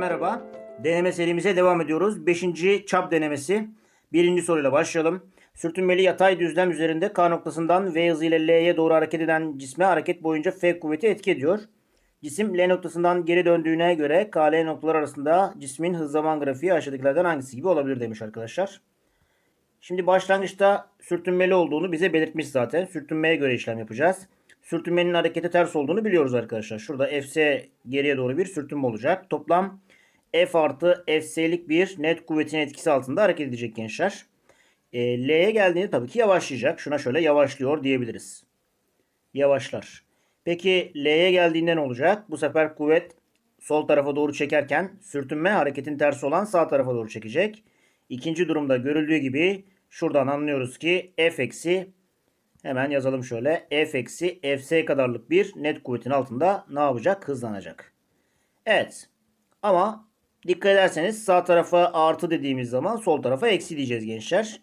merhaba. Deneme serimize devam ediyoruz. Beşinci çap denemesi. Birinci soruyla başlayalım. Sürtünmeli yatay düzlem üzerinde K noktasından V hızıyla L'ye doğru hareket eden cisme hareket boyunca F kuvveti etki ediyor. Cisim L noktasından geri döndüğüne göre KL noktalar arasında cismin hız zaman grafiği aşağıdakilerden hangisi gibi olabilir demiş arkadaşlar. Şimdi başlangıçta sürtünmeli olduğunu bize belirtmiş zaten. Sürtünmeye göre işlem yapacağız. Sürtünmenin harekete ters olduğunu biliyoruz arkadaşlar. Şurada Fs geriye doğru bir sürtünme olacak. Toplam F artı Fs'lik bir net kuvvetin etkisi altında hareket edecek gençler. E, L'ye geldiğinde tabii ki yavaşlayacak. Şuna şöyle yavaşlıyor diyebiliriz. Yavaşlar. Peki L'ye geldiğinde ne olacak? Bu sefer kuvvet sol tarafa doğru çekerken sürtünme hareketin tersi olan sağ tarafa doğru çekecek. İkinci durumda görüldüğü gibi şuradan anlıyoruz ki F eksi hemen yazalım şöyle. F eksi Fs kadarlık bir net kuvvetin altında ne yapacak? Hızlanacak. Evet. Ama dikkat ederseniz sağ tarafa artı dediğimiz zaman sol tarafa eksi diyeceğiz gençler.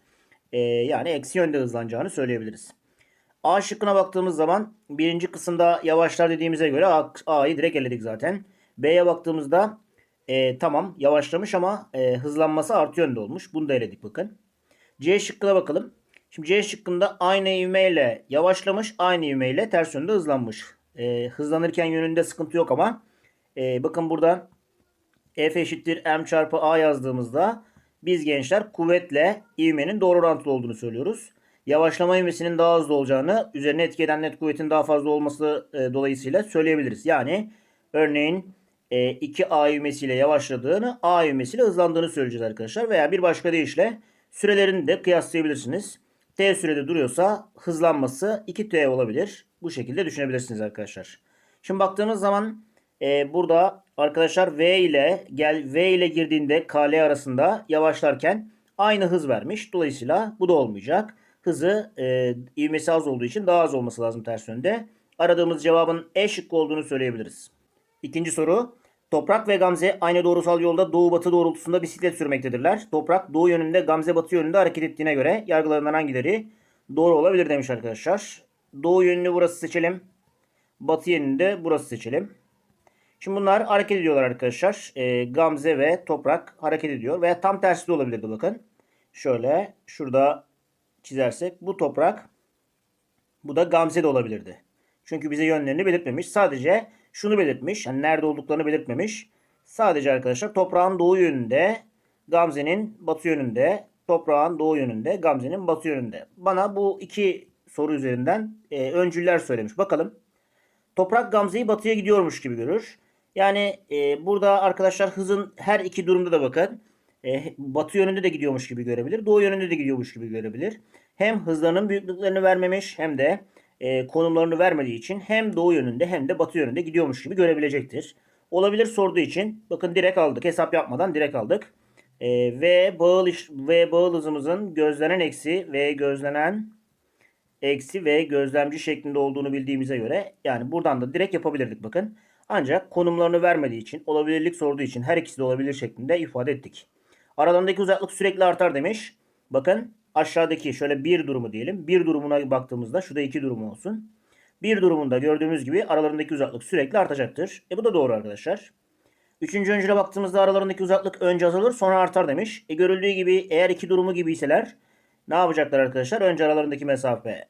Ee, yani eksi yönde hızlanacağını söyleyebiliriz. A şıkkına baktığımız zaman birinci kısımda yavaşlar dediğimize göre A'yı direkt eledik zaten. B'ye baktığımızda e, tamam yavaşlamış ama e, hızlanması artı yönde olmuş. Bunu da eledik bakın. C şıkkına bakalım. Şimdi C şıkkında aynı ivmeyle yavaşlamış, aynı ivmeyle ters yönde hızlanmış. E, hızlanırken yönünde sıkıntı yok ama e, bakın burada F eşittir M çarpı A yazdığımızda biz gençler kuvvetle ivmenin doğru orantılı olduğunu söylüyoruz. Yavaşlama ivmesinin daha hızlı olacağını üzerine etki eden net kuvvetin daha fazla olması e, dolayısıyla söyleyebiliriz. Yani örneğin e, 2A ivmesiyle yavaşladığını A ivmesiyle hızlandığını söyleyeceğiz arkadaşlar. Veya bir başka deyişle sürelerini de kıyaslayabilirsiniz. T sürede duruyorsa hızlanması 2T olabilir. Bu şekilde düşünebilirsiniz arkadaşlar. Şimdi baktığımız zaman e, burada arkadaşlar V ile gel V ile girdiğinde KL arasında yavaşlarken aynı hız vermiş. Dolayısıyla bu da olmayacak. Hızı e, ivmesi az olduğu için daha az olması lazım ters yönde. Aradığımız cevabın E şıkkı olduğunu söyleyebiliriz. İkinci soru. Toprak ve Gamze aynı doğrusal yolda doğu batı doğrultusunda bisiklet sürmektedirler. Toprak doğu yönünde Gamze batı yönünde hareket ettiğine göre yargılarından hangileri doğru olabilir demiş arkadaşlar. Doğu yönünü burası seçelim. Batı yönünde burası seçelim. Şimdi bunlar hareket ediyorlar arkadaşlar. Ee, Gamze ve Toprak hareket ediyor. Veya tam tersi de olabilirdi bakın. Şöyle şurada çizersek bu Toprak bu da Gamze de olabilirdi. Çünkü bize yönlerini belirtmemiş. Sadece şunu belirtmiş. Yani nerede olduklarını belirtmemiş. Sadece arkadaşlar toprağın doğu yönünde, Gamze'nin batı yönünde, toprağın doğu yönünde, Gamze'nin batı yönünde. Bana bu iki soru üzerinden e, öncüller söylemiş. Bakalım. Toprak Gamze'yi batıya gidiyormuş gibi görür. Yani e, burada arkadaşlar hızın her iki durumda da bakın. E, batı yönünde de gidiyormuş gibi görebilir. Doğu yönünde de gidiyormuş gibi görebilir. Hem hızlarının büyüklüklerini vermemiş hem de e, konumlarını vermediği için hem doğu yönünde hem de batı yönünde gidiyormuş gibi görebilecektir. Olabilir sorduğu için bakın direkt aldık. Hesap yapmadan direkt aldık. E, ve bağıl iş, ve bağıl hızımızın gözlenen eksi ve gözlenen eksi ve gözlemci şeklinde olduğunu bildiğimize göre yani buradan da direkt yapabilirdik bakın. Ancak konumlarını vermediği için olabilirlik sorduğu için her ikisi de olabilir şeklinde ifade ettik. Aralarındaki uzaklık sürekli artar demiş. Bakın aşağıdaki şöyle bir durumu diyelim. Bir durumuna baktığımızda şurada iki durumu olsun. Bir durumunda gördüğümüz gibi aralarındaki uzaklık sürekli artacaktır. E bu da doğru arkadaşlar. Üçüncü öncüle baktığımızda aralarındaki uzaklık önce azalır sonra artar demiş. E görüldüğü gibi eğer iki durumu gibiyseler ne yapacaklar arkadaşlar? Önce aralarındaki mesafe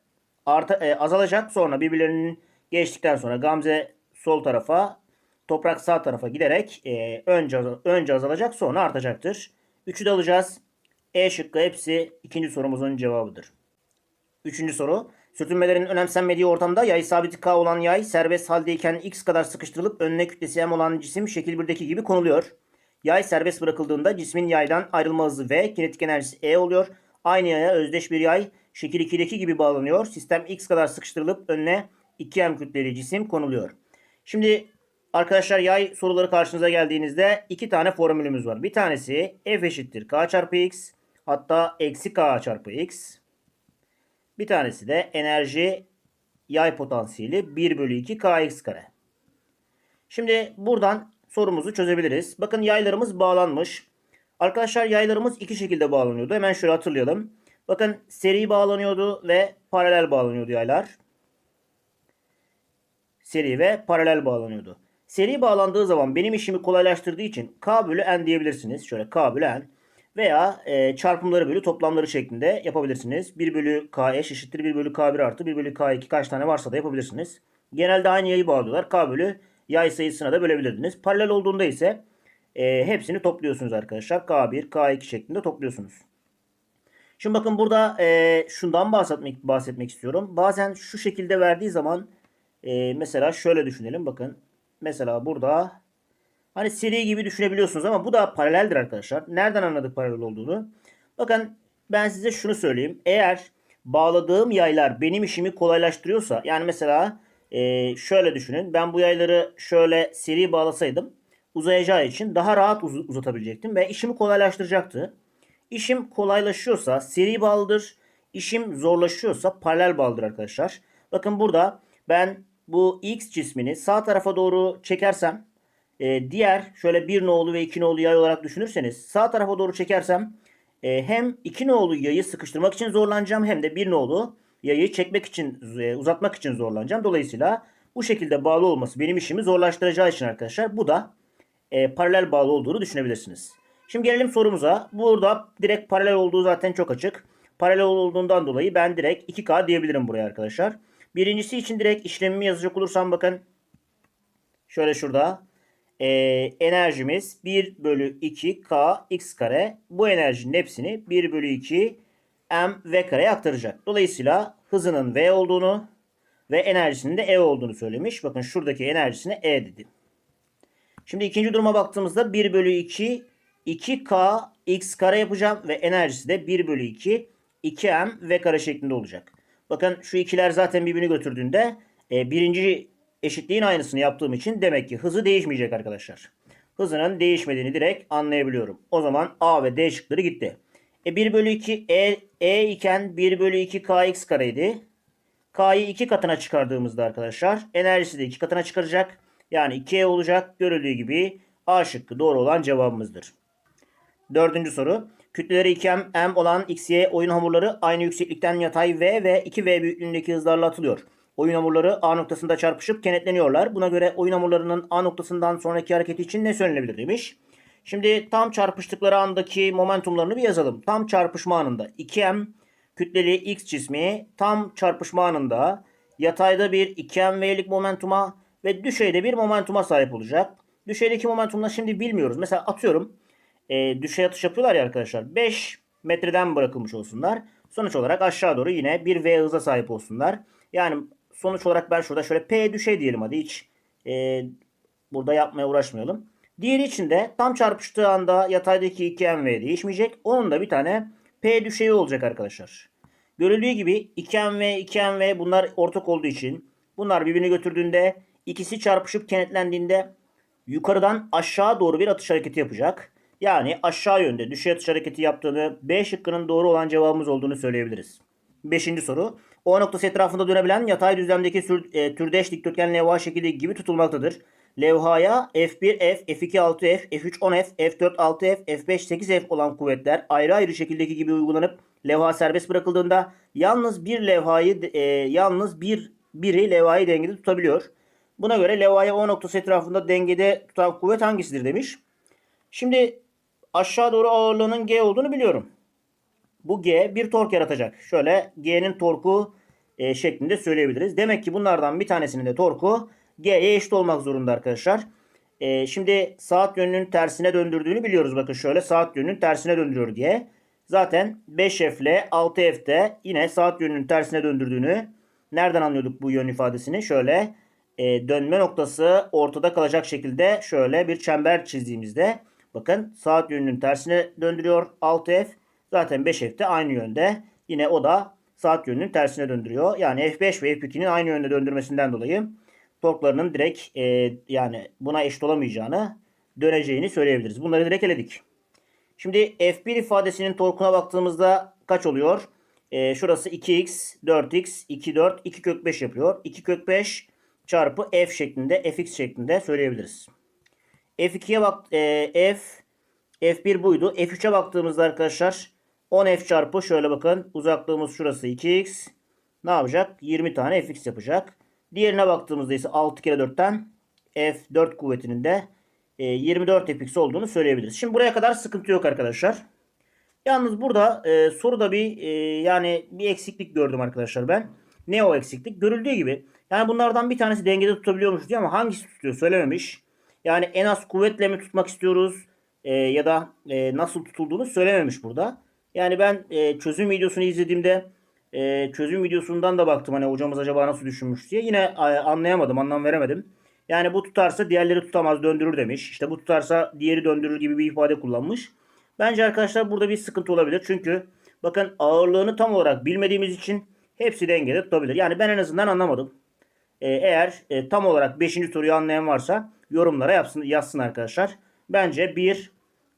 arta, e, azalacak. Sonra birbirlerinin geçtikten sonra Gamze sol tarafa, Toprak sağ tarafa giderek e, önce, önce azalacak sonra artacaktır. Üçü de alacağız. E şıkkı hepsi ikinci sorumuzun cevabıdır. Üçüncü soru. Sürtünmelerin önemsenmediği ortamda yay sabiti K olan yay serbest haldeyken X kadar sıkıştırılıp önüne kütlesi M olan cisim şekil 1'deki gibi konuluyor. Yay serbest bırakıldığında cismin yaydan ayrılma hızı V, kinetik enerjisi E oluyor. Aynı yaya özdeş bir yay şekil 2'deki gibi bağlanıyor. Sistem X kadar sıkıştırılıp önüne 2M kütleli cisim konuluyor. Şimdi arkadaşlar yay soruları karşınıza geldiğinizde iki tane formülümüz var. Bir tanesi F eşittir K çarpı X hatta eksi K çarpı X. Bir tanesi de enerji yay potansiyeli 1 bölü 2 kx kare. Şimdi buradan sorumuzu çözebiliriz. Bakın yaylarımız bağlanmış. Arkadaşlar yaylarımız iki şekilde bağlanıyordu. Hemen şöyle hatırlayalım. Bakın seri bağlanıyordu ve paralel bağlanıyordu yaylar. Seri ve paralel bağlanıyordu. Seri bağlandığı zaman benim işimi kolaylaştırdığı için K bölü N diyebilirsiniz. Şöyle K bölü N. Veya e, çarpımları bölü toplamları şeklinde yapabilirsiniz. 1 bölü K eş eşittir 1 bölü K1 artı 1 bölü K2 kaç tane varsa da yapabilirsiniz. Genelde aynı yayı bağlıyorlar. K bölü yay sayısına da bölebilirdiniz. Paralel olduğunda ise e, hepsini topluyorsunuz arkadaşlar. K1, K2 şeklinde topluyorsunuz. Şimdi bakın burada e, şundan bahsetmek bahsetmek istiyorum. Bazen şu şekilde verdiği zaman e, mesela şöyle düşünelim. Bakın mesela burada hani seri gibi düşünebiliyorsunuz ama bu da paraleldir arkadaşlar. Nereden anladık paralel olduğunu? Bakın ben size şunu söyleyeyim. Eğer bağladığım yaylar benim işimi kolaylaştırıyorsa yani mesela e, şöyle düşünün. Ben bu yayları şöyle seri bağlasaydım uzayacağı için daha rahat uz- uzatabilecektim ve işimi kolaylaştıracaktı. İşim kolaylaşıyorsa seri bağlıdır. İşim zorlaşıyorsa paralel bağlıdır arkadaşlar. Bakın burada ben bu X cismini sağ tarafa doğru çekersem e, diğer şöyle bir nolu ve iki nolu yay olarak düşünürseniz sağ tarafa doğru çekersem e, hem iki nolu yayı sıkıştırmak için zorlanacağım hem de bir nolu yayı çekmek için e, uzatmak için zorlanacağım. Dolayısıyla bu şekilde bağlı olması benim işimi zorlaştıracağı için arkadaşlar bu da e, paralel bağlı olduğunu düşünebilirsiniz. Şimdi gelelim sorumuza. Burada direkt paralel olduğu zaten çok açık. Paralel olduğundan dolayı ben direkt 2K diyebilirim buraya arkadaşlar. Birincisi için direkt işlemimi yazacak olursam bakın. Şöyle şurada. E, enerjimiz 1 bölü 2 K x kare. Bu enerjinin hepsini 1 bölü 2 M V kareye aktaracak. Dolayısıyla hızının V olduğunu ve enerjisinin de E olduğunu söylemiş. Bakın şuradaki enerjisine E dedim. Şimdi ikinci duruma baktığımızda 1 bölü 2 2K x kare yapacağım ve enerjisi de 1 bölü 2 2M V kare şeklinde olacak. Bakın şu ikiler zaten birbirini götürdüğünde e, birinci eşitliğin aynısını yaptığım için demek ki hızı değişmeyecek arkadaşlar. Hızının değişmediğini direkt anlayabiliyorum. O zaman A ve D şıkları gitti. E 1 bölü 2 E, e iken 1 bölü 2 KX kareydi. K'yı 2 katına çıkardığımızda arkadaşlar enerjisi de 2 katına çıkaracak. Yani 2E olacak. Görüldüğü gibi A şıkkı doğru olan cevabımızdır. Dördüncü soru. Kütleleri 2M M olan XY oyun hamurları aynı yükseklikten yatay V ve 2V büyüklüğündeki hızlarla atılıyor. Oyun hamurları A noktasında çarpışıp kenetleniyorlar. Buna göre oyun hamurlarının A noktasından sonraki hareketi için ne söylenebilir demiş. Şimdi tam çarpıştıkları andaki momentumlarını bir yazalım. Tam çarpışma anında 2M kütleli X cismi tam çarpışma anında yatayda bir 2mv'lik momentuma ve düşeyde bir momentuma sahip olacak. Düşeydeki momentumla şimdi bilmiyoruz. Mesela atıyorum e, düşey atış yapıyorlar ya arkadaşlar. 5 metreden bırakılmış olsunlar. Sonuç olarak aşağı doğru yine bir V hıza sahip olsunlar. Yani sonuç olarak ben şurada şöyle P düşey diyelim hadi hiç e, burada yapmaya uğraşmayalım. Diğeri için de tam çarpıştığı anda yataydaki 2mv değişmeyecek. Onun da bir tane P düşeyi olacak arkadaşlar. Görüldüğü gibi 2mv 2mv bunlar ortak olduğu için bunlar birbirini götürdüğünde ikisi çarpışıp kenetlendiğinde yukarıdan aşağı doğru bir atış hareketi yapacak. Yani aşağı yönde düşey atış hareketi yaptığını B şıkkının doğru olan cevabımız olduğunu söyleyebiliriz. Beşinci soru. O noktası etrafında dönebilen yatay düzlemdeki sür, e, türdeş dikdörtgen levha şekli gibi tutulmaktadır. Levhaya F1F, F2 6F, F3 10F, F4 6F, F5 8F olan kuvvetler ayrı ayrı şekildeki gibi uygulanıp levha serbest bırakıldığında yalnız bir levhayı e, yalnız bir biri levhayı dengede tutabiliyor. Buna göre levhaya O noktası etrafında dengede tutan kuvvet hangisidir demiş. Şimdi aşağı doğru ağırlığının G olduğunu biliyorum. Bu G bir tork yaratacak. Şöyle G'nin torku e, şeklinde söyleyebiliriz. Demek ki bunlardan bir tanesinin de torku G'ye eşit olmak zorunda arkadaşlar. E, şimdi saat yönünün tersine döndürdüğünü biliyoruz. Bakın şöyle saat yönünün tersine döndürüyor diye. Zaten 5F ile 6F de yine saat yönünün tersine döndürdüğünü nereden anlıyorduk bu yön ifadesini? Şöyle e, dönme noktası ortada kalacak şekilde şöyle bir çember çizdiğimizde bakın saat yönünün tersine döndürüyor 6F. Zaten 5F de aynı yönde. Yine o da saat yönünün tersine döndürüyor. Yani F5 ve F2'nin aynı yönde döndürmesinden dolayı torklarının direkt e, yani buna eşit olamayacağını döneceğini söyleyebiliriz. Bunları direkt eledik. Şimdi F1 ifadesinin torkuna baktığımızda kaç oluyor? E, şurası 2x, 4x, 2, 4, 2 kök 5 yapıyor. 2 kök 5 çarpı f şeklinde, fx şeklinde söyleyebiliriz. F2'ye bak, e, f, f1 buydu. F3'e baktığımızda arkadaşlar 10f çarpı şöyle bakın uzaklığımız şurası 2x. Ne yapacak? 20 tane fx yapacak. Diğerine baktığımızda ise 6 kere 4'ten F4 kuvvetinin de e, 24 fx olduğunu söyleyebiliriz. Şimdi buraya kadar sıkıntı yok arkadaşlar. Yalnız burada e, soruda bir e, yani bir eksiklik gördüm arkadaşlar ben. Ne o eksiklik? Görüldüğü gibi yani bunlardan bir tanesi dengede tutabiliyormuş diyor ama hangisi tutuyor söylememiş. Yani en az kuvvetle mi tutmak istiyoruz e, ya da e, nasıl tutulduğunu söylememiş burada. Yani ben e, çözüm videosunu izlediğimde e, çözüm videosundan da baktım hani hocamız acaba nasıl düşünmüş diye. Yine e, anlayamadım, anlam veremedim. Yani bu tutarsa diğerleri tutamaz döndürür demiş. İşte bu tutarsa diğeri döndürür gibi bir ifade kullanmış. Bence arkadaşlar burada bir sıkıntı olabilir. Çünkü bakın ağırlığını tam olarak bilmediğimiz için hepsi dengede tutabilir. Yani ben en azından anlamadım. Ee, eğer e, tam olarak 5. soruyu anlayan varsa yorumlara yapsın, yazsın arkadaşlar. Bence 1,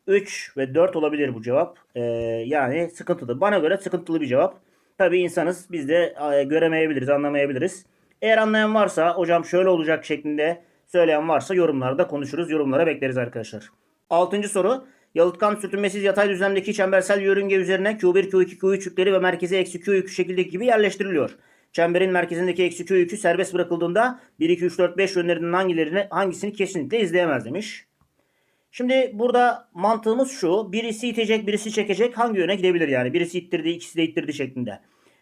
3 ve 4 olabilir bu cevap. Ee, yani sıkıntılı. Bana göre sıkıntılı bir cevap. Tabi insanız. Biz de e, göremeyebiliriz, anlamayabiliriz. Eğer anlayan varsa hocam şöyle olacak şeklinde söyleyen varsa yorumlarda konuşuruz. Yorumlara bekleriz arkadaşlar. Altıncı soru. Yalıtkan sürtünmesiz yatay düzlemdeki çembersel yörünge üzerine Q1, Q2, Q3 yükleri ve merkeze eksi Q yükü şekildeki gibi yerleştiriliyor. Çemberin merkezindeki eksi Q yükü serbest bırakıldığında 1, 2, 3, 4, 5 yönlerinden hangilerini, hangisini kesinlikle izleyemez demiş. Şimdi burada mantığımız şu. Birisi itecek, birisi çekecek. Hangi yöne gidebilir yani? Birisi ittirdi, ikisi de ittirdi şeklinde.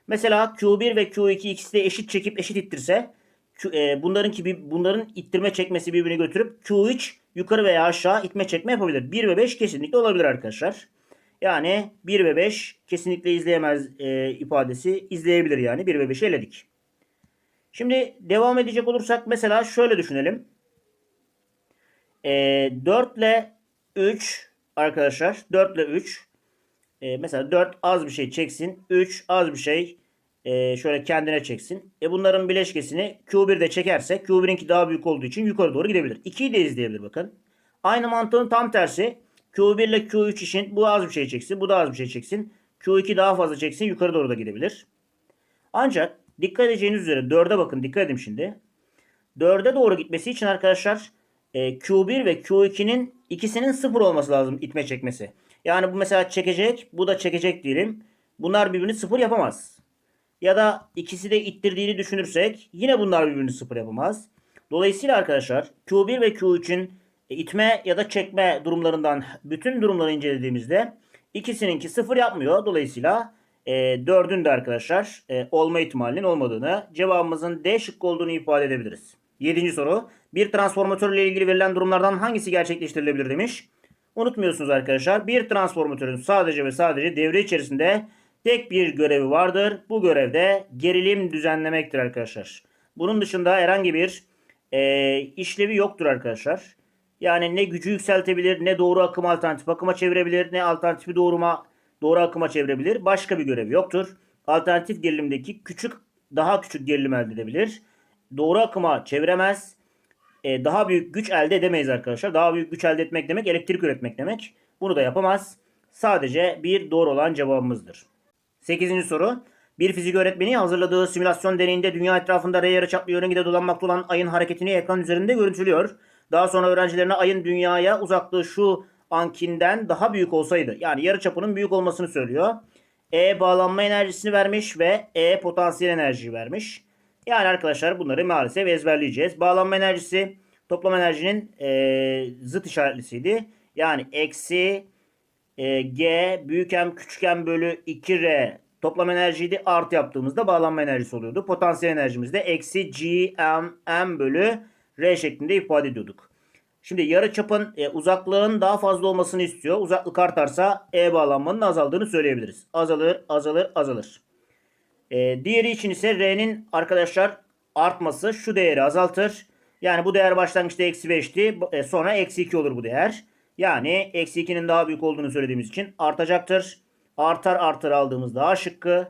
Mesela Q1 ve Q2 ikisi de eşit çekip eşit ittirse e, bunların ki bunların ittirme çekmesi birbirini götürüp Q3 yukarı veya aşağı itme çekme yapabilir. 1 ve 5 kesinlikle olabilir arkadaşlar. Yani 1 ve 5 kesinlikle izleyemez e, ifadesi izleyebilir yani. 1 ve 5'i eledik. Şimdi devam edecek olursak mesela şöyle düşünelim. E, 4 ile 3 arkadaşlar 4 ile 3 e, mesela 4 az bir şey çeksin. 3 az bir şey e, şöyle kendine çeksin. E bunların bileşkesini Q1'de çekerse Q1'inki daha büyük olduğu için yukarı doğru gidebilir. 2'yi de izleyebilir bakın. Aynı mantığın tam tersi. Q1 ile Q3 için bu az bir şey çeksin. Bu da az bir şey çeksin. Q2 daha fazla çeksin. Yukarı doğru da gidebilir. Ancak dikkat edeceğiniz üzere 4'e bakın. Dikkat edin şimdi. 4'e doğru gitmesi için arkadaşlar e, Q1 ve Q2'nin ikisinin sıfır olması lazım itme çekmesi. Yani bu mesela çekecek. Bu da çekecek diyelim. Bunlar birbirini sıfır yapamaz. Ya da ikisi de ittirdiğini düşünürsek yine bunlar birbirini sıfır yapamaz. Dolayısıyla arkadaşlar Q1 ve Q3'ün itme ya da çekme durumlarından bütün durumları incelediğimizde ikisininki sıfır yapmıyor. Dolayısıyla e, 4'ün de arkadaşlar e, olma ihtimalinin olmadığını cevabımızın D şıkkı olduğunu ifade edebiliriz. 7. soru. Bir transformatör ile ilgili verilen durumlardan hangisi gerçekleştirilebilir demiş. Unutmuyorsunuz arkadaşlar bir transformatörün sadece ve sadece devre içerisinde tek bir görevi vardır. Bu görevde gerilim düzenlemektir arkadaşlar. Bunun dışında herhangi bir e, işlevi yoktur arkadaşlar. Yani ne gücü yükseltebilir, ne doğru akım alternatif akıma çevirebilir, ne alternatifi doğruma doğru akıma çevirebilir. Başka bir görevi yoktur. Alternatif gerilimdeki küçük daha küçük gerilim elde edebilir. Doğru akıma çeviremez. E, daha büyük güç elde edemeyiz arkadaşlar. Daha büyük güç elde etmek demek elektrik üretmek demek. Bunu da yapamaz. Sadece bir doğru olan cevabımızdır. 8. soru. Bir fizik öğretmeni hazırladığı simülasyon deneyinde dünya etrafında R yarıçaplı yörüngede dolanmakta olan ayın hareketini ekran üzerinde görüntülüyor. Daha sonra öğrencilerine ayın dünyaya uzaklığı şu ankinden daha büyük olsaydı yani yarıçapının büyük olmasını söylüyor. E bağlanma enerjisini vermiş ve E potansiyel enerjiyi vermiş. Yani arkadaşlar bunları maalesef ezberleyeceğiz. Bağlanma enerjisi toplam enerjinin e, zıt işaretlisiydi. Yani eksi e, G büyük M küçük M bölü 2R toplam enerjiydi. Artı yaptığımızda bağlanma enerjisi oluyordu. Potansiyel enerjimiz de eksi G M M bölü R şeklinde ifade ediyorduk. Şimdi yarı çapın e, uzaklığın daha fazla olmasını istiyor. Uzaklık artarsa E bağlanmanın azaldığını söyleyebiliriz. Azalır, azalır, azalır. E, diğeri için ise R'nin arkadaşlar artması şu değeri azaltır. Yani bu değer başlangıçta eksi 5'ti. E, sonra eksi 2 olur bu değer. Yani eksi 2'nin daha büyük olduğunu söylediğimiz için artacaktır. Artar artar aldığımızda A şıkkı.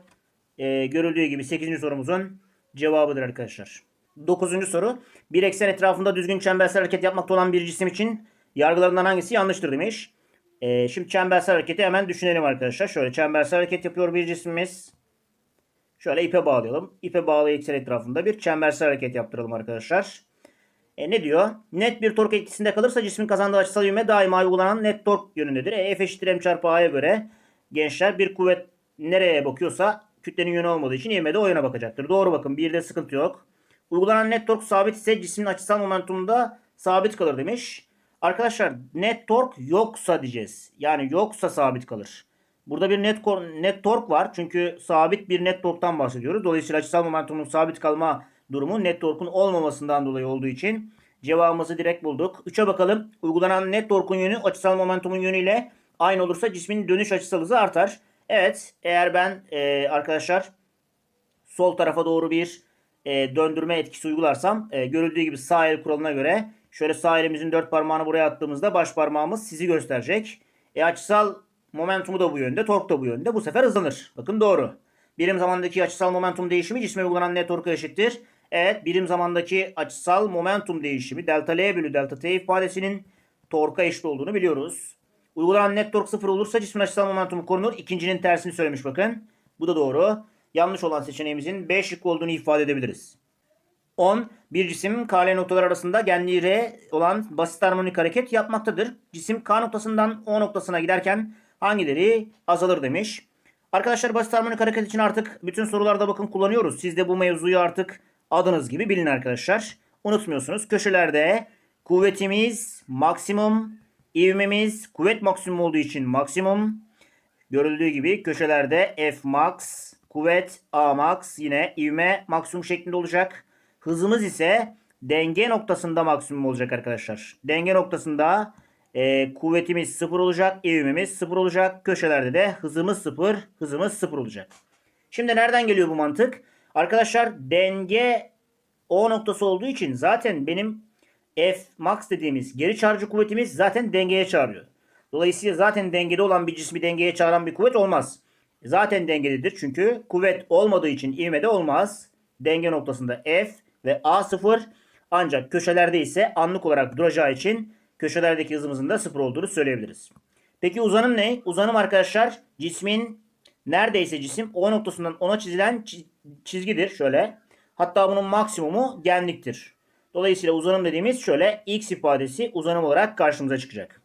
E, görüldüğü gibi 8. sorumuzun cevabıdır arkadaşlar. 9. soru. Bir eksen etrafında düzgün çembersel hareket yapmakta olan bir cisim için yargılarından hangisi yanlıştır demiş. E, şimdi çembersel hareketi hemen düşünelim arkadaşlar. Şöyle çembersel hareket yapıyor bir cismimiz. Şöyle ipe bağlayalım. İpe bağlı eksen etrafında bir çembersel hareket yaptıralım arkadaşlar. E ne diyor? Net bir tork etkisinde kalırsa cismin kazandığı açısal ivme daima uygulanan net tork yönündedir. E, F eşittir M çarpı A'ya göre gençler bir kuvvet nereye bakıyorsa kütlenin yönü olmadığı için ivme de o yöne bakacaktır. Doğru bakın. Bir de sıkıntı yok. Uygulanan net tork sabit ise cismin açısal momentumunda sabit kalır demiş. Arkadaşlar net tork yoksa diyeceğiz. Yani yoksa sabit kalır. Burada bir net, net tork var. Çünkü sabit bir net torktan bahsediyoruz. Dolayısıyla açısal momentumun sabit kalma durumu net torkun olmamasından dolayı olduğu için cevabımızı direkt bulduk. 3'e bakalım. Uygulanan net torkun yönü açısal momentumun yönüyle aynı olursa cismin dönüş açısal hızı artar. Evet eğer ben e, arkadaşlar sol tarafa doğru bir e, döndürme etkisi uygularsam e, görüldüğü gibi sağ el kuralına göre şöyle sağ elimizin dört parmağını buraya attığımızda baş parmağımız sizi gösterecek. E, açısal momentumu da bu yönde, tork da bu yönde. Bu sefer hızlanır. Bakın doğru. Birim zamandaki açısal momentum değişimi cisme uygulanan net torka eşittir. Evet birim zamandaki açısal momentum değişimi delta L bölü delta T ifadesinin torka eşit olduğunu biliyoruz. Uygulanan net tork sıfır olursa cismin açısal momentumu korunur. İkincinin tersini söylemiş bakın. Bu da doğru. Yanlış olan seçeneğimizin B şıkkı olduğunu ifade edebiliriz. 10. Bir cisim K L noktalar arasında genliği R olan basit harmonik hareket yapmaktadır. Cisim K noktasından O noktasına giderken hangileri azalır demiş. Arkadaşlar basit harmonik hareket için artık bütün sorularda bakın kullanıyoruz. Siz de bu mevzuyu artık adınız gibi bilin arkadaşlar. Unutmuyorsunuz. Köşelerde kuvvetimiz maksimum, ivmemiz kuvvet maksimum olduğu için maksimum. Görüldüğü gibi köşelerde F max, kuvvet A max yine ivme maksimum şeklinde olacak. Hızımız ise denge noktasında maksimum olacak arkadaşlar. Denge noktasında e, kuvvetimiz sıfır olacak, ivmemiz sıfır olacak. Köşelerde de hızımız sıfır, hızımız sıfır olacak. Şimdi nereden geliyor bu mantık? Arkadaşlar denge O noktası olduğu için zaten benim F max dediğimiz geri çağırıcı kuvvetimiz zaten dengeye çağırıyor. Dolayısıyla zaten dengede olan bir cismi dengeye çağıran bir kuvvet olmaz. Zaten dengededir çünkü kuvvet olmadığı için ivme de olmaz. Denge noktasında F ve A sıfır ancak köşelerde ise anlık olarak duracağı için köşelerdeki hızımızın da sıfır olduğunu söyleyebiliriz. Peki uzanım ne? Uzanım arkadaşlar cismin neredeyse cisim O noktasından ona çizilen çi- çizgidir şöyle. Hatta bunun maksimumu genliktir. Dolayısıyla uzanım dediğimiz şöyle x ifadesi uzanım olarak karşımıza çıkacak.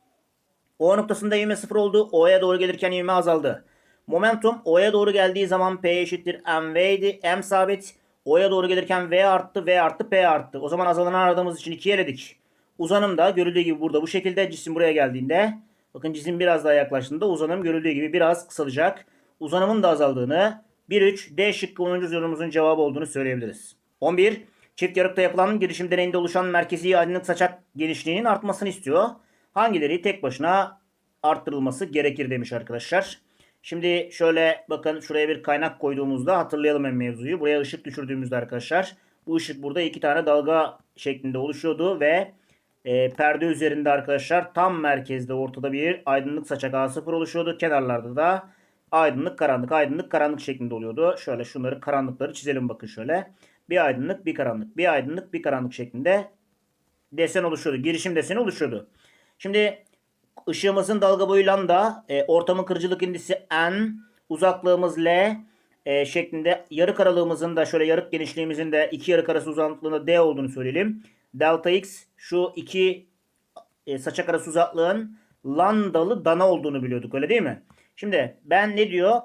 O noktasında ivme sıfır oldu. O'ya doğru gelirken ivme azaldı. Momentum O'ya doğru geldiği zaman P eşittir mv idi. M sabit. O'ya doğru gelirken V arttı. V arttı. P arttı. O zaman azalanı aradığımız için 2'ye eledik. Uzanım da görüldüğü gibi burada bu şekilde cisim buraya geldiğinde bakın cisim biraz daha yaklaştığında uzanım görüldüğü gibi biraz kısalacak. Uzanımın da azaldığını 1-3 D şıkkı 10. sorumuzun cevabı olduğunu söyleyebiliriz. 11. Çift yarıkta yapılan girişim deneyinde oluşan merkezi aydınlık saçak genişliğinin artmasını istiyor. Hangileri tek başına arttırılması gerekir demiş arkadaşlar. Şimdi şöyle bakın şuraya bir kaynak koyduğumuzda hatırlayalım hem mevzuyu. Buraya ışık düşürdüğümüzde arkadaşlar bu ışık burada iki tane dalga şeklinde oluşuyordu ve e, perde üzerinde arkadaşlar tam merkezde ortada bir aydınlık saçak A0 oluşuyordu. Kenarlarda da aydınlık karanlık aydınlık karanlık şeklinde oluyordu. Şöyle şunları karanlıkları çizelim bakın şöyle. Bir aydınlık bir karanlık bir aydınlık bir karanlık şeklinde desen oluşuyordu. Girişim deseni oluşuyordu. Şimdi ışığımızın dalga boyuyla da e, ortamın kırıcılık indisi n, uzaklığımız l e, şeklinde yarık aralığımızın da şöyle yarık genişliğimizin de iki yarık arası uzaklığında d olduğunu söyleyelim. Delta x şu iki e, saçak arası uzaklığın landalı dana olduğunu biliyorduk öyle değil mi? Şimdi ben ne diyor?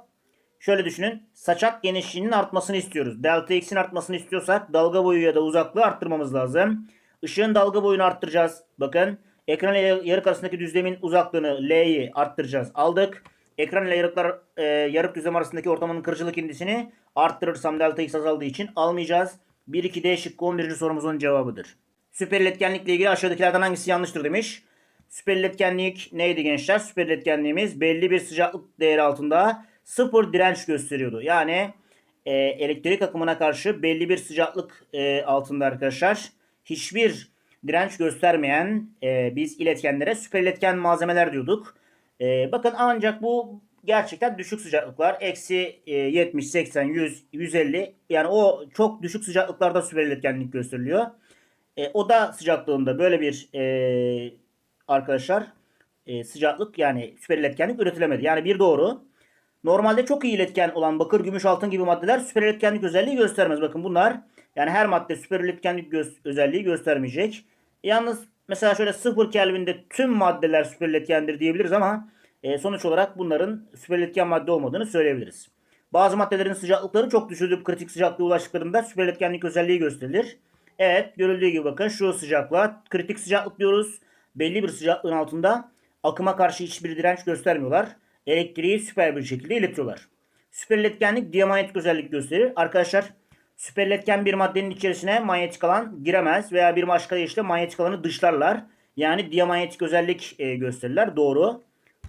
Şöyle düşünün. Saçak genişliğinin artmasını istiyoruz. Delta x'in artmasını istiyorsak dalga boyu ya da uzaklığı arttırmamız lazım. Işığın dalga boyunu arttıracağız. Bakın ekran ile yarık arasındaki düzlemin uzaklığını L'yi arttıracağız. Aldık. Ekran ile yarıklar e, yarık düzlem arasındaki ortamın kırıcılık indisini arttırırsam delta x azaldığı için almayacağız. 1-2D şıkkı 11. sorumuzun cevabıdır. Süper iletkenlikle ilgili aşağıdakilerden hangisi yanlıştır demiş. Süper iletkenlik neydi gençler? Süper iletkenliğimiz belli bir sıcaklık değeri altında sıfır direnç gösteriyordu. Yani e, elektrik akımına karşı belli bir sıcaklık e, altında arkadaşlar hiçbir direnç göstermeyen e, biz iletkenlere süper iletken malzemeler diyorduk. E, bakın ancak bu gerçekten düşük sıcaklıklar. Eksi e, 70, 80, 100, 150 yani o çok düşük sıcaklıklarda süper iletkenlik gösteriliyor. E, oda sıcaklığında böyle bir e, arkadaşlar e, sıcaklık yani süper iletkenlik üretilemedi. Yani bir doğru. Normalde çok iyi iletken olan bakır, gümüş, altın gibi maddeler süper iletkenlik özelliği göstermez. Bakın bunlar yani her madde süper iletkenlik gö- özelliği göstermeyecek. Yalnız mesela şöyle 0 Kelvin'de tüm maddeler süper diyebiliriz ama e, sonuç olarak bunların süper madde olmadığını söyleyebiliriz. Bazı maddelerin sıcaklıkları çok düşürülüp kritik sıcaklığa ulaştıklarında süper iletkenlik özelliği gösterilir. Evet görüldüğü gibi bakın şu sıcaklığa kritik sıcaklık diyoruz. Belli bir sıcaklığın altında akıma karşı hiçbir direnç göstermiyorlar. Elektriği süper bir şekilde iletiyorlar. Süperiletkenlik diyamanyetik özellik gösterir. Arkadaşlar süperiletken bir maddenin içerisine manyetik alan giremez veya bir başka deyişle manyetik alanı dışlarlar. Yani diyamanyetik özellik e, gösterirler. Doğru.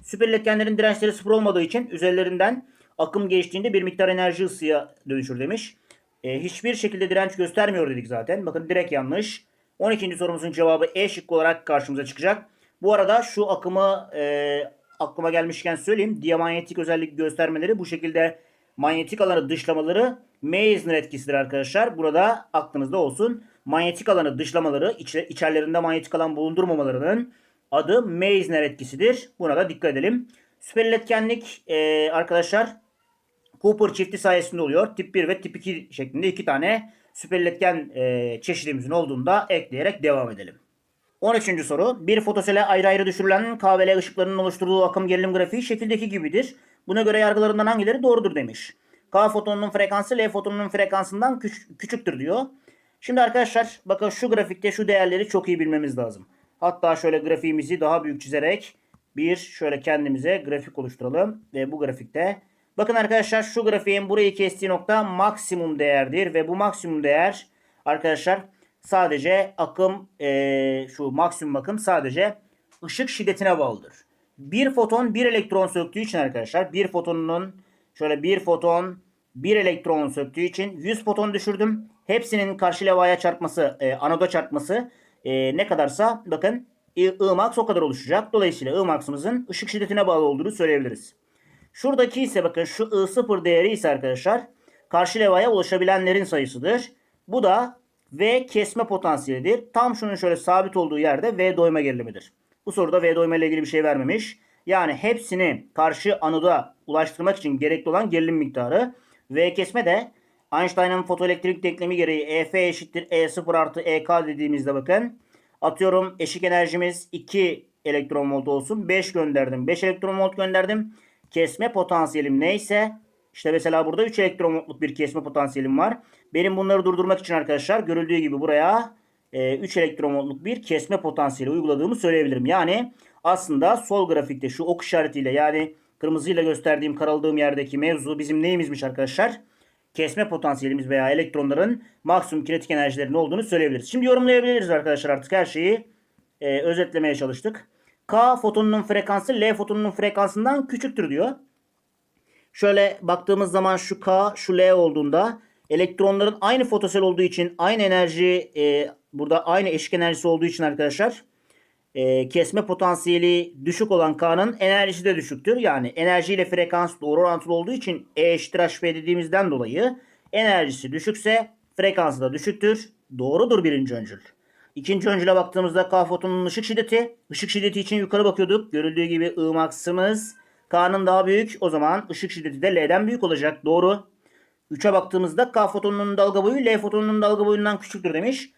Süperiletkenlerin dirençleri sıfır olmadığı için üzerlerinden akım geçtiğinde bir miktar enerji ısıya dönüşür demiş. E, hiçbir şekilde direnç göstermiyor dedik zaten. Bakın direkt yanlış. 12. sorumuzun cevabı E şıkkı olarak karşımıza çıkacak. Bu arada şu akımı e, aklıma gelmişken söyleyeyim. Diyamanyetik özellik göstermeleri bu şekilde manyetik alanı dışlamaları Meissner etkisidir arkadaşlar. Burada aklınızda olsun. Manyetik alanı dışlamaları iç, içerlerinde manyetik alan bulundurmamalarının adı Meissner etkisidir. Buna da dikkat edelim. Süperiletkenlik e, arkadaşlar Cooper çifti sayesinde oluyor. Tip 1 ve tip 2 şeklinde iki tane süperiletken e, çeşidimizin olduğunda ekleyerek devam edelim. 13. soru. Bir fotosele ayrı ayrı düşürülen KVL ışıklarının oluşturduğu akım gerilim grafiği şekildeki gibidir. Buna göre yargılarından hangileri doğrudur demiş. K fotonunun frekansı L fotonunun frekansından küç- küçüktür diyor. Şimdi arkadaşlar bakın şu grafikte şu değerleri çok iyi bilmemiz lazım. Hatta şöyle grafiğimizi daha büyük çizerek bir şöyle kendimize grafik oluşturalım. Ve bu grafikte bakın arkadaşlar şu grafiğin burayı kestiği nokta maksimum değerdir. Ve bu maksimum değer arkadaşlar sadece akım eee, şu maksimum akım sadece ışık şiddetine bağlıdır. Bir foton bir elektron söktüğü için arkadaşlar bir fotonunun şöyle bir foton bir elektron söktüğü için 100 foton düşürdüm. Hepsinin karşı levhaya çarpması, e, anoda çarpması e, ne kadarsa bakın I, max o kadar oluşacak. Dolayısıyla I max'ımızın ışık şiddetine bağlı olduğunu söyleyebiliriz. Şuradaki ise bakın şu I0 değeri ise arkadaşlar karşı levhaya ulaşabilenlerin sayısıdır. Bu da V kesme potansiyelidir. Tam şunun şöyle sabit olduğu yerde V doyma gerilimidir. Bu soruda V doyma ile ilgili bir şey vermemiş. Yani hepsini karşı anoda ulaştırmak için gerekli olan gerilim miktarı. V kesme de Einstein'ın fotoelektrik denklemi gereği EF eşittir E0 artı EK dediğimizde bakın. Atıyorum eşik enerjimiz 2 elektron volt olsun. 5 gönderdim. 5 elektron volt gönderdim. Kesme potansiyelim neyse işte mesela burada 3 elektron voltluk bir kesme potansiyelim var. Benim bunları durdurmak için arkadaşlar görüldüğü gibi buraya e, 3 elektron voltluk bir kesme potansiyeli uyguladığımı söyleyebilirim. Yani aslında sol grafikte şu ok işaretiyle yani kırmızıyla gösterdiğim karaladığım yerdeki mevzu bizim neyimizmiş arkadaşlar? Kesme potansiyelimiz veya elektronların maksimum kinetik enerjilerinin olduğunu söyleyebiliriz. Şimdi yorumlayabiliriz arkadaşlar artık her şeyi e, özetlemeye çalıştık. K fotonunun frekansı L fotonunun frekansından küçüktür diyor. Şöyle baktığımız zaman şu K, şu L olduğunda elektronların aynı fotosel olduğu için aynı enerji e, burada aynı eşik enerjisi olduğu için arkadaşlar e, kesme potansiyeli düşük olan K'nın enerjisi de düşüktür. Yani enerji ile frekans doğru orantılı olduğu için E eşittir HP dediğimizden dolayı enerjisi düşükse frekansı da düşüktür. Doğrudur birinci öncül. İkinci öncüle baktığımızda K fotonunun ışık şiddeti. Işık şiddeti için yukarı bakıyorduk. Görüldüğü gibi I max'ımız K'nın daha büyük. O zaman ışık şiddeti de L'den büyük olacak. Doğru. 3'e baktığımızda K fotonunun dalga boyu L fotonunun dalga boyundan küçüktür demiş.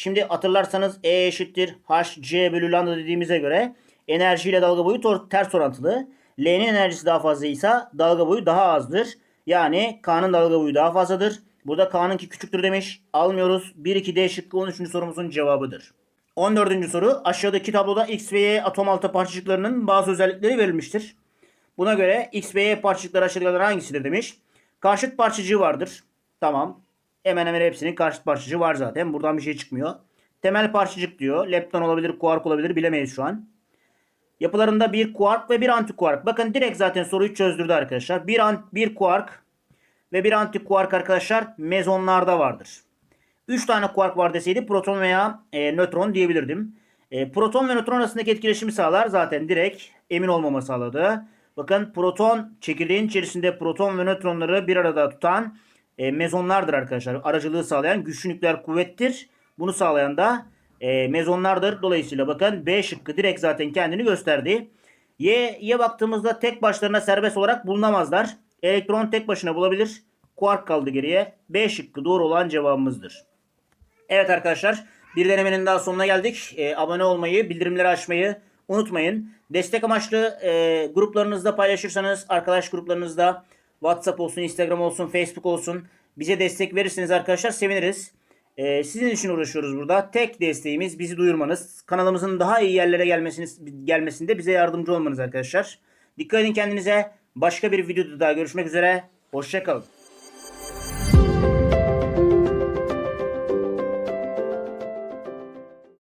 Şimdi hatırlarsanız E eşittir hc bölü lambda dediğimize göre enerji ile dalga boyu ters orantılı. L'nin enerjisi daha fazlaysa dalga boyu daha azdır. Yani K'nın dalga boyu daha fazladır. Burada K'nınki küçüktür demiş. Almıyoruz. 1-2D şıkkı 13. sorumuzun cevabıdır. 14. soru. Aşağıdaki tabloda X ve Y atom altı parçacıklarının bazı özellikleri verilmiştir. Buna göre X ve Y parçacıkları aşağıdakilerden hangisidir demiş. Karşıt parçacığı vardır. Tamam. Hemen hemen hepsinin karşıt parçacığı var zaten. Buradan bir şey çıkmıyor. Temel parçacık diyor. Lepton olabilir, kuark olabilir bilemeyiz şu an. Yapılarında bir kuark ve bir antikuark. Bakın direkt zaten soruyu çözdürdü arkadaşlar. Bir, an, bir kuark ve bir antikuark arkadaşlar mezonlarda vardır. 3 tane kuark var deseydi proton veya e, nötron diyebilirdim. E, proton ve nötron arasındaki etkileşimi sağlar. Zaten direkt emin olmama sağladı. Bakın proton çekirdeğin içerisinde proton ve nötronları bir arada tutan e, mezonlardır arkadaşlar. Aracılığı sağlayan güçlü nükleer kuvvettir. Bunu sağlayan da e, mezonlardır. Dolayısıyla bakın B şıkkı direkt zaten kendini gösterdi. Y'ye baktığımızda tek başlarına serbest olarak bulunamazlar. Elektron tek başına bulabilir. Kuark kaldı geriye. B şıkkı doğru olan cevabımızdır. Evet arkadaşlar bir denemenin daha sonuna geldik. E, abone olmayı, bildirimleri açmayı unutmayın. Destek amaçlı e, gruplarınızda paylaşırsanız arkadaş gruplarınızda WhatsApp olsun, Instagram olsun, Facebook olsun bize destek verirseniz arkadaşlar seviniriz. Ee, sizin için uğraşıyoruz burada. Tek desteğimiz bizi duyurmanız. Kanalımızın daha iyi yerlere gelmesini, gelmesinde bize yardımcı olmanız arkadaşlar. Dikkat edin kendinize. Başka bir videoda daha görüşmek üzere. Hoşçakalın.